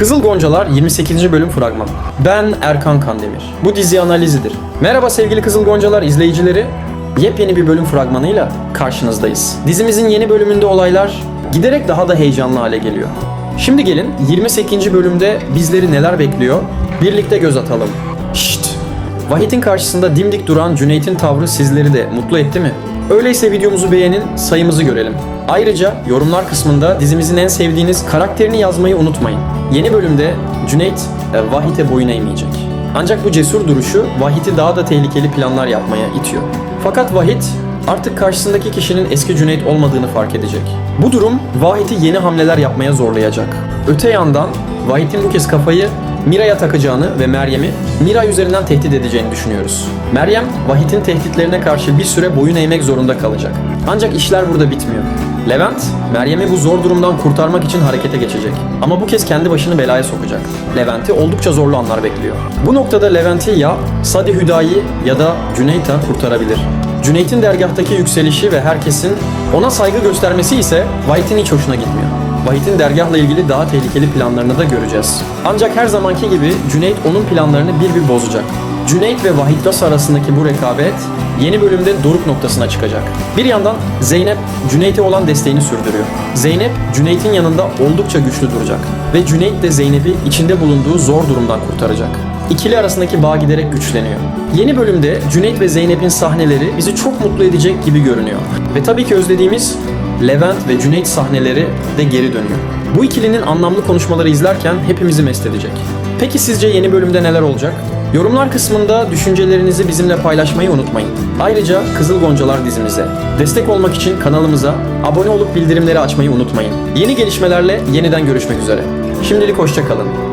Kızıl Goncalar 28. bölüm fragman. Ben Erkan Kandemir. Bu dizi analizidir. Merhaba sevgili Kızıl Goncalar izleyicileri. Yepyeni bir bölüm fragmanıyla karşınızdayız. Dizimizin yeni bölümünde olaylar giderek daha da heyecanlı hale geliyor. Şimdi gelin 28. bölümde bizleri neler bekliyor birlikte göz atalım. Şşt! Vahit'in karşısında dimdik duran Cüneyt'in tavrı sizleri de mutlu etti mi? Öyleyse videomuzu beğenin, sayımızı görelim. Ayrıca yorumlar kısmında dizimizin en sevdiğiniz karakterini yazmayı unutmayın. Yeni bölümde Cüneyt e, Vahit'e boyun eğmeyecek. Ancak bu cesur duruşu Vahit'i daha da tehlikeli planlar yapmaya itiyor. Fakat Vahit artık karşısındaki kişinin eski Cüneyt olmadığını fark edecek. Bu durum Vahit'i yeni hamleler yapmaya zorlayacak. Öte yandan Vahit'in bu kez kafayı Mira'ya takacağını ve Meryem'i Mira üzerinden tehdit edeceğini düşünüyoruz. Meryem, Vahit'in tehditlerine karşı bir süre boyun eğmek zorunda kalacak. Ancak işler burada bitmiyor. Levent, Meryem'i bu zor durumdan kurtarmak için harekete geçecek. Ama bu kez kendi başını belaya sokacak. Levent'i oldukça zorlu anlar bekliyor. Bu noktada Levent'i ya Sadi Hüdayi ya da Cüneyt'a kurtarabilir. Cüneyt'in dergahtaki yükselişi ve herkesin ona saygı göstermesi ise Vahit'in hiç hoşuna gitmiyor. Vahit'in dergahla ilgili daha tehlikeli planlarını da göreceğiz. Ancak her zamanki gibi Cüneyt onun planlarını bir bir bozacak. Cüneyt ve Vahit Las arasındaki bu rekabet yeni bölümde doruk noktasına çıkacak. Bir yandan Zeynep Cüneyt'e olan desteğini sürdürüyor. Zeynep Cüneyt'in yanında oldukça güçlü duracak ve Cüneyt de Zeynep'i içinde bulunduğu zor durumdan kurtaracak. İkili arasındaki bağ giderek güçleniyor. Yeni bölümde Cüneyt ve Zeynep'in sahneleri bizi çok mutlu edecek gibi görünüyor. Ve tabii ki özlediğimiz Levent ve Cüneyt sahneleri de geri dönüyor. Bu ikilinin anlamlı konuşmaları izlerken hepimizi mest edecek. Peki sizce yeni bölümde neler olacak? Yorumlar kısmında düşüncelerinizi bizimle paylaşmayı unutmayın. Ayrıca Kızıl Goncalar dizimize destek olmak için kanalımıza abone olup bildirimleri açmayı unutmayın. Yeni gelişmelerle yeniden görüşmek üzere. Şimdilik hoşçakalın.